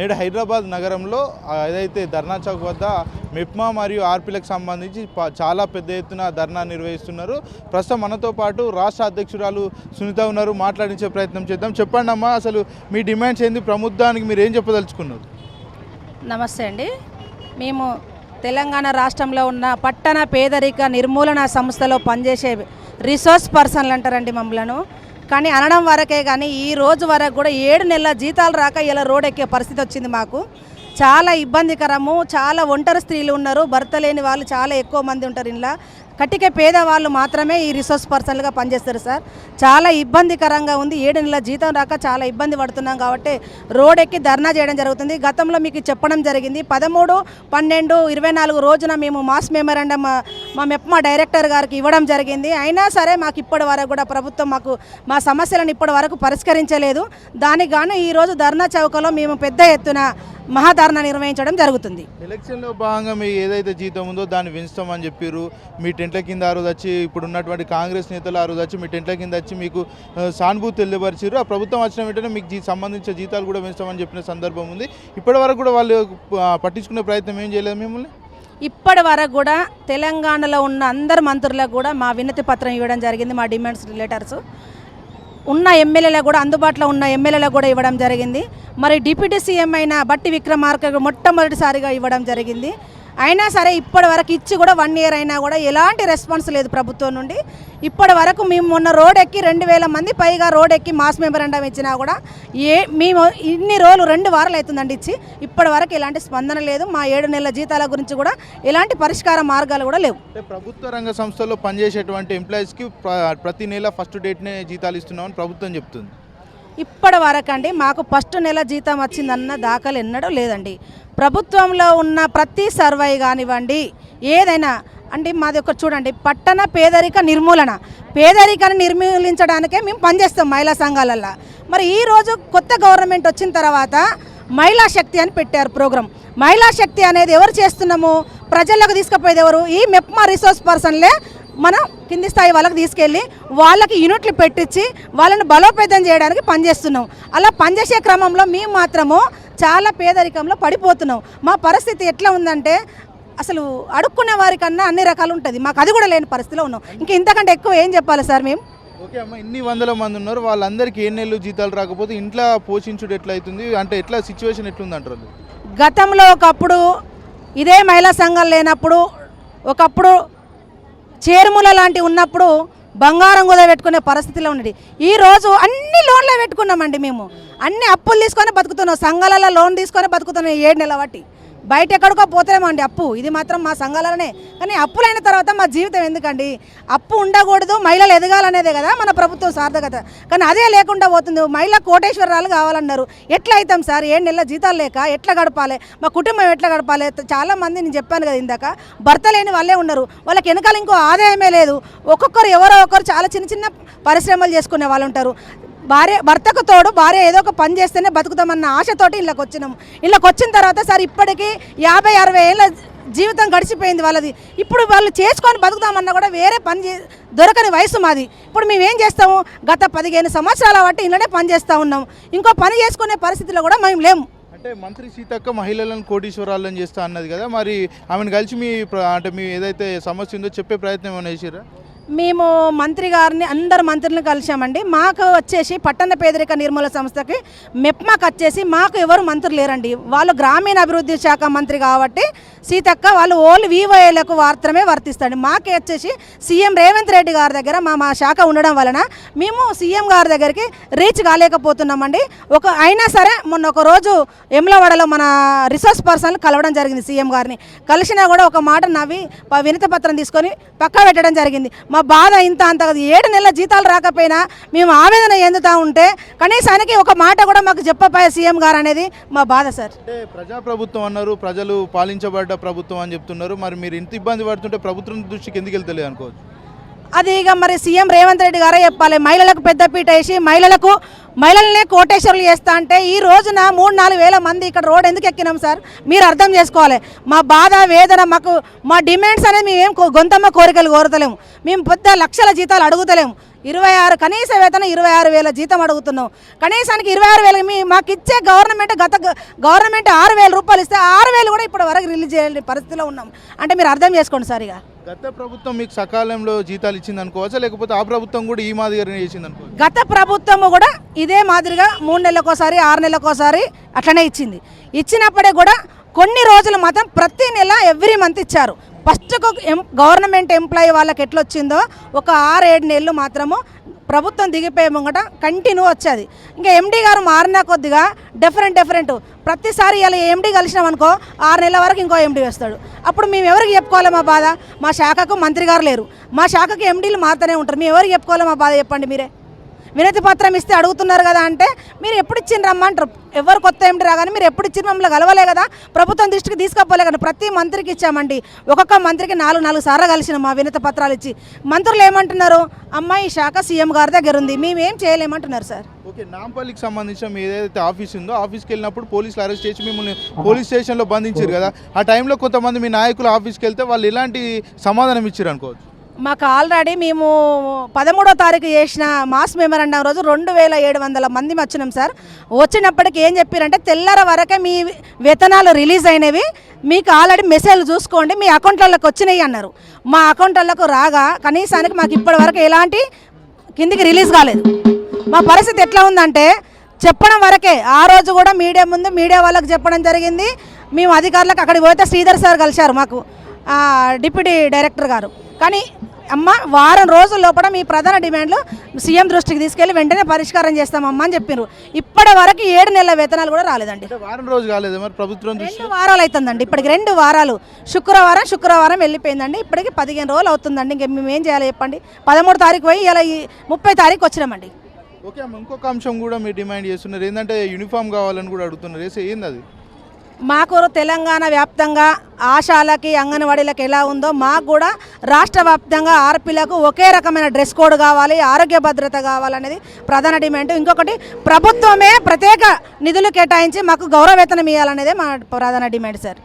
నేడు హైదరాబాద్ నగరంలో ఏదైతే ధర్నా చౌక్ వద్ద మెప్మా మరియు ఆర్పీలకు సంబంధించి చాలా పెద్ద ఎత్తున ధర్నా నిర్వహిస్తున్నారు. ప్రస్తుతం మనతో పాటు రాష్ట్ర అధ్యక్షురాలు సునీత ఉన్నారు. మాట్లాడించే ప్రయత్నం చేద్దాం. చెప్పండి అమ్మా అసలు మీ డిమాండ్స్ ఏంది? ప్రభుత్వానికి మీరు ఏం చెప్పదలుచుకున్నారు? నమస్తే అండి. మేము తెలంగాణ రాష్ట్రంలో ఉన్న పట్టణ పేదరిక నిర్మూలన సంస్థలో పనిచేసే రిసోర్స్ పర్సన్లు అంటారండి మమ్మలను. కానీ అనడం వరకే కానీ ఈ రోజు వరకు కూడా ఏడు నెలల జీతాలు రాక ఇలా రోడ్ ఎక్కే పరిస్థితి వచ్చింది మాకు. చాలా ఇబ్బందికరము చాలా ఒంటరి స్త్రీలు ఉన్నారు భర్త లేని వాళ్ళు చాలా ఎక్కువ మంది ఉంటారు ఇలా కటిక పేదవాళ్ళు మాత్రమే ఈ రిసోర్స్ పర్సన్లుగా పనిచేస్తారు సార్. చాలా ఇబ్బందికరంగా ఉంది. ఏడు నెలల జీతం రాక చాలా ఇబ్బంది పడుతున్నాం కాబట్టి రోడ్ ఎక్కి ధర్నా చేయడం జరుగుతుంది. గతంలో మీకు చెప్పడం జరిగింది. పదమూడు పన్నెండు ఇరవై నాలుగు రోజున మేము మాస్ మెమరాండం మా మెప్మా డైరెక్టర్ గారికి ఇవ్వడం జరిగింది. అయినా సరే మాకు ఇప్పటి వరకు కూడా ప్రభుత్వం మాకు మా సమస్యలను ఇప్పటి వరకు పరిష్కరించలేదు. దానికి గాను ఈరోజు ధర్నా చౌకలో మేము పెద్ద ఎత్తున మహాధర్నా నిర్వహించడం జరుగుతుంది. ఎలక్షన్లో భాగంగా మీ ఏదైతే జీతం ఉందో దాన్ని పెంచుతామని చెప్పారు మీ టెంట్ల కింద ఆ రోజు వచ్చి ఇప్పుడు ఉన్నటువంటి కాంగ్రెస్ నేతలు ఆ రోజు వచ్చి మీ టెంట్ల కింద వచ్చి మీకు సానుభూతి తెలియపరిచారు ఆ ప్రభుత్వం వచ్చిన వెంటనే మీకు జీ- సంబంధించిన జీతాలు కూడా పెంచుతామని చెప్పిన సందర్భం ఉంది. ఇప్పటివరకు కూడా వాళ్ళు పట్టించుకునే ప్రయత్నం ఏం చేయలేదు మిమ్మల్ని? ఇప్పటి వరకు కూడా తెలంగాణలో ఉన్న అందరు మంత్రులకు కూడా మా వినతి పత్రం ఇవ్వడం జరిగింది మా డిమాండ్స్ లెటర్స్ ఉన్న ఎమ్మెల్యేలకు కూడా అందుబాటులో ఉన్న ఎమ్మెల్యేలకు కూడా ఇవ్వడం జరిగింది. మరి డిప్యూటీ సీఎం అయిన బట్టి విక్రమార్క మొట్టమొదటిసారిగా ఇవ్వడం జరిగింది. అయినా సరే ఇప్పటి వరకు ఇచ్చి కూడా వన్ ఇయర్ అయినా కూడా ఎలాంటి రెస్పాన్స్ లేదు ప్రభుత్వం నుండి. ఇప్పటి వరకు మేము మొన్న రోడ్ ఎక్కి రెండు వేల మంది పైగా రోడ్ ఎక్కి మాస్ మెమరాండం ఇచ్చినా కూడా ఏ మేము ఇన్ని రోజులు రెండు వారాలు అవుతుందండి ఇచ్చి ఇప్పటి వరకు ఎలాంటి స్పందన లేదు. మా ఏడు నెలల జీతాల గురించి కూడా ఎలాంటి పరిష్కార మార్గాలు కూడా లేవు. ప్రభుత్వ రంగ సంస్థల్లో పనిచేసేటువంటి ఎంప్లాయీస్కి ప్రతి నెల ఫస్ట్ డేట్నే జీతాలు ఇస్తున్నామని ప్రభుత్వం చెప్తుంది. ఇప్పటి వరకండి మాకు ఫస్ట్ నెల జీతం వచ్చిందన్న దాఖలు ఎన్నడూ లేదండి. ప్రభుత్వంలో ఉన్న ప్రతి సర్వే కానివ్వండి ఏదైనా అంటే మాది ఒక చూడండి పట్టణ పేదరిక నిర్మూలన. పేదరికాన్ని నిర్మూలించడానికే మేము పనిచేస్తాం మహిళా సంఘాలల్లో. మరి ఈరోజు కొత్త గవర్నమెంట్ వచ్చిన తర్వాత మహిళా శక్తి అని పెట్టారు ప్రోగ్రాం. మహిళా శక్తి అనేది ఎవరు చేస్తున్నాము? ప్రజలకు తీసుకుపోయేది ఎవరు? ఈ మెప్మా రిసోర్స్ పర్సన్లే మనం కింది స్థాయి వాళ్ళకి తీసుకెళ్ళి వాళ్ళకి యూనిట్లు పెట్టించి వాళ్ళని బలోపేతం చేయడానికి పనిచేస్తున్నాం. అలా పనిచేసే క్రమంలో మేము మాత్రము చాలా పేదరికంలో పడిపోతున్నాం. మా పరిస్థితి ఎట్లా ఉందంటే అసలు అడుక్కునే వారికన్నా అన్ని రకాలు ఉంటుంది. మాకు అది కూడా లేని పరిస్థితిలో ఉన్నాం. ఇంకా ఇంతకంటే ఎక్కువ ఏం చెప్పాలి సార్ మేము? ఓకే అమ్మ ఇన్ని వందల మంది ఉన్నారు. వాళ్ళందరికీ ఏ నెలలు జీతాలు రాకపోతే ఇంట్లో పోషించుడు ఎట్లా అవుతుంది అంటే ఎట్లా సిచ్యువేషన్ ఎట్లుంది అంటారు గతంలో ఒకప్పుడు ఇదే మహిళా సంఘాలు లేనప్పుడు ఒకప్పుడు చేరుముల లాంటి ఉన్నప్పుడు బంగారం కూడా పెట్టుకునే పరిస్థితిలో ఉండేది ఈరోజు అన్ని లోన్లే పెట్టుకున్నామండి మేము. అన్ని అప్పులు తీసుకొని బతుకుతున్నాం. సంఘాలలో లోన్ తీసుకొని బతుకుతున్నాం ఏడు నెలల బట్టి బయట ఎక్కడికో పోతలేమండి అప్పు. ఇది మాత్రం మా సంఘాలనే కానీ అప్పులైన తర్వాత మా జీవితం ఎందుకండి? అప్పు ఉండకూడదు మహిళలు ఎదగాలనేదే కదా మన ప్రభుత్వం సార్థకత. కానీ అదే లేకుండా పోతుంది. మహిళ కోటేశ్వరరాలు కావాలన్నారు. ఎట్లా అవుతాం సార్? ఏడు నెలల జీతాలు లేక ఎట్లా గడపాలి? మా కుటుంబం ఎట్లా గడపాలి? చాలా మంది నేను చెప్పాను కదా ఇందాక. భర్త లేని వాళ్ళే ఉన్నారు. వాళ్ళకి వెనకాల ఇంకో ఆదాయమే లేదు. ఒక్కొక్కరు ఎవరో ఒకరు చాలా చిన్న చిన్న పరిశ్రమలు చేసుకునే వాళ్ళు ఉంటారు. భార్య భర్తకు తోడు భార్య ఏదో ఒక పని చేస్తేనే బతుకుతామన్న ఆశతోటి ఇళ్ళకి వచ్చినాం. ఇళ్ళకి వచ్చిన తర్వాత సార్ ఇప్పటికీ యాభై అరవై ఏళ్ళ జీవితం గడిచిపోయింది వాళ్ళది. ఇప్పుడు వాళ్ళు చేసుకొని బతుకుతామన్నా కూడా వేరే పని చే దొరకని వయసు మాది. ఇప్పుడు మేము ఏం చేస్తాము? గత పదిహేను సంవత్సరాల బట్టి ఇళ్ళనే పని చేస్తూ ఉన్నాం. ఇంకో పని చేసుకునే పరిస్థితిలో కూడా మేము లేము. అంటే మంత్రి సీతక్క మహిళలను కోటీశ్వరాలను చేస్తా అన్నది కదా మరి ఆమెను కలిసి మీ అంటే మీ ఏదైతే సమస్య ఉందో చెప్పే ప్రయత్నం ఏమైనా చేసిరా మేము మంత్రి గారిని అందరు మంత్రులను కలిసామండి మాకు వచ్చేసి పట్టణ పేదరిక నిర్మూల సంస్థకి మెప్మాకు వచ్చేసి మాకు ఎవరు మంత్రులు లేరండి. వాళ్ళు గ్రామీణ అభివృద్ధి శాఖ మంత్రి కాబట్టి సీతక్క వాళ్ళు ఓన్లీ వివోఏలకు మాత్రమే వర్తిస్తాడు మాకే వచ్చేసి సీఎం రేవంత్ రెడ్డి గారి దగ్గర మా మా శాఖ ఉండడం వలన మేము సీఎం గారి దగ్గరికి రీచ్ కాలేకపోతున్నామండి. ఒక అయినా సరే మొన్న ఒక రోజు ఎమ్లవాడలో మన రిసోర్స్ పర్సన్ కలవడం జరిగింది సీఎం గారిని. కలిసినా కూడా ఒక మాట నవ్వి వినతి పత్రం తీసుకొని పక్క పెట్టడం జరిగింది. మా బాధ ఇంత అంత ఏడు నెలల జీతాలు రాకపోయినా మేము ఆవేదన ఎందుతా ఉంటే కనీసానికి ఒక మాట కూడా మాకు చెప్పపోయే సీఎం గారు అనేది మా బాధ సార్. ప్రజాప్రభుత్వం అన్నారు ప్రజలు పాలించబడ్డ ప్రభుత్వం అని చెప్తున్నారు. మరి మీరు ఇంత ఇబ్బంది పడుతుంటే ప్రభుత్వం దృష్టికి ఎందుకు వెళ్తలేదు అనుకోవచ్చు? అది ఇక మరి సీఎం రేవంత్ రెడ్డి గారే చెప్పాలి. మహిళలకు పెద్దపీట వేసి మహిళలకు మహిళలనే కోటేశ్వర్లు చేస్తా అంటే ఈ రోజున మూడు నాలుగు వేల మంది ఇక్కడ రోడ్ ఎందుకు ఎక్కినాం సార్? మీరు అర్థం చేసుకోవాలి. మా బాధ వేదన మాకు మా డిమాండ్స్ అనేది మేము ఏం గొంతమ్మ కోరికలు కోరతలేము. మేము పెద్ద లక్షల జీతాలు అడుగుతలేము. ఇరవై ఆరు కనీస వేతనం ఇరవై ఆరు వేల జీతం అడుగుతున్నాం. కనీసానికి ఇరవై ఆరు వేలు మీ మాకు ఇచ్చే గవర్నమెంట్ గత గవర్నమెంట్ ఆరు వేల రూపాయలు ఇస్తే ఆరు వేలు కూడా ఇప్పటి వరకు రిలీజ్ చేయలేని పరిస్థితిలో ఉన్నాం. అంటే మీరు అర్థం చేసుకోండి సార్ ఇక. గత ప్రభుత్వం మీకు సకాలంలో జీతాలు ఇచ్చింది అనుకోవచ్చా? లేకపోతే ఆ ప్రభుత్వం కూడా ఈ మాదిరిగానే చేసింది అనుకోవచ్చు? గత ప్రభుత్వము కూడా ఇదే మాదిరిగా మూడు నెలలకోసారి ఆరు నెలలకోసారి అట్లనే ఇచ్చింది. ఇచ్చినప్పుడే కూడా కొన్ని రోజులు మాత్రం ప్రతి నెల ఎవ్రీ మంత్ ఇచ్చారు. ఫస్ట్ గవర్నమెంట్ ఎంప్లాయీ వాళ్ళకి ఎట్లా వచ్చిందో ఒక ఆరు ఏడు నెలలు మాత్రము ప్రభుత్వం దిగిపోయే ముంగట కంటిన్యూ వచ్చేది. ఇంకా ఎండీ గారు మారిన కొద్దిగా డిఫరెంట్ డిఫరెంట్ ప్రతిసారి ఇలా ఎండీ కలిసినాం అనుకో ఆరు నెలల వరకు ఇంకో ఎండీ వేస్తాడు. అప్పుడు మేము ఎవరికి చెప్పుకోవాలి మా బాధ? మా శాఖకు మంత్రి గారు లేరు. మా శాఖకు ఎండీలు మారుతూనే ఉంటారు. మేము ఎవరికి చెప్పుకోవాలి మా బాధ చెప్పండి మీరే. వినతి పత్రం ఇస్తే అడుగుతున్నారు కదా అంటే మీరు ఎప్పుడు ఇచ్చిండ్రు రమ్మంటారు ఎవరు కొత్త ఏమిటి రాగానే మీరు ఎప్పుడు ఇచ్చిన మమ్మల్ని కలవలే కదా. ప్రభుత్వం దృష్టికి తీసుకపోలే కదా. ప్రతి మంత్రికి ఇచ్చామండి. ఒక్కొక్క మంత్రికి నాలుగు నాలుగు సార్లు కలిసిన మా వినత పత్రాలు ఇచ్చి. మంత్రులు ఏమంటున్నారు? అమ్మాయి శాఖ సీఎం గారి దగ్గర ఉంది. మేమేం చేయలేమంటున్నారు సార్? ఓకే నాంపల్లికి సంబంధించిన ఏదైతే ఆఫీస్ ఉందో ఆఫీస్కి వెళ్ళినప్పుడు పోలీసులు అరెస్ట్ చేసి మిమ్మల్ని పోలీస్ స్టేషన్లో బంధించారు కదా. ఆ టైంలో కొంతమంది మీ నాయకులు ఆఫీస్కి వెళ్తే వాళ్ళు ఇలాంటి సమాధానం ఇచ్చారు అనుకోవచ్చు? మాకు ఆల్రెడీ మేము పదమూడో తారీఖు చేసిన మాస్ మెమరాండం రోజు రెండు వేల ఏడు వందల మంది వచ్చినాం సార్. వచ్చినప్పటికి ఏం చెప్పారంటే తెల్లర వరకే మీ వేతనాలు రిలీజ్ అయినవి మీకు ఆల్రెడీ మెసేజ్ చూసుకోండి మీ అకౌంట్లలోకి వచ్చినాయి అన్నారు. మా అకౌంట్లకు రాగా కనీసానికి మాకు ఇప్పటి వరకు ఎలాంటి కిందికి రిలీజ్ కాలేదు. మా పరిస్థితి ఎట్లా ఉందంటే చెప్పడం వరకే ఆ రోజు కూడా మీడియా ముందు మీడియా వాళ్ళకి చెప్పడం జరిగింది. మేము అధికారులకు అక్కడికి పోతే శ్రీధర్ సార్ కలిశారు మాకు డిప్యూటీ డైరెక్టర్ గారు. కానీ అమ్మ వారం రోజుల లోపల మీ ప్రధాన డిమాండ్లు సీఎం దృష్టికి తీసుకెళ్ళి వెంటనే పరిష్కారం చేస్తామమ్మా అని చెప్పారు ఇప్పటి వరకు ఏడు నెలల వేతనాలు కూడా రాలేదండి. వారం రోజు కాలేదు మరి ప్రభుత్వం రెండు వారాలు అవుతుందండి ఇప్పటికి రెండు వారాలు. శుక్రవారం శుక్రవారం వెళ్ళిపోయిందండి. ఇప్పటికి పదిహేను రోజులు అవుతుందండి. ఇంక మేము ఏం చేయాలి చెప్పండి. పదమూడు తారీఖు పోయి ఇలా ఈ ముప్పై తారీఖు వచ్చినామండి. ఓకే అమ్మ ఇంకొక అంశం కూడా మీరు డిమాండ్ చేస్తున్నారు. ఏంటంటే యూనిఫామ్ కావాలని కూడా అడుగుతున్నారు. ఏంది అది? మాకు తెలంగాణ వ్యాప్తంగా ఆశాలకి అంగన్వాడీలకు ఎలా ఉందో మాకు కూడా రాష్ట్ర వ్యాప్తంగా ఆర్పీలకు ఒకే రకమైన డ్రెస్ కోడ్ కావాలి ఆరోగ్య భద్రత కావాలనేది ప్రధాన డిమాండ్. ఇంకొకటి ప్రభుత్వమే ప్రత్యేక నిధులు కేటాయించి మాకు గౌరవ వేతనం ఇవ్వాలనేదే మా ప్రధాన డిమాండ్ సార్.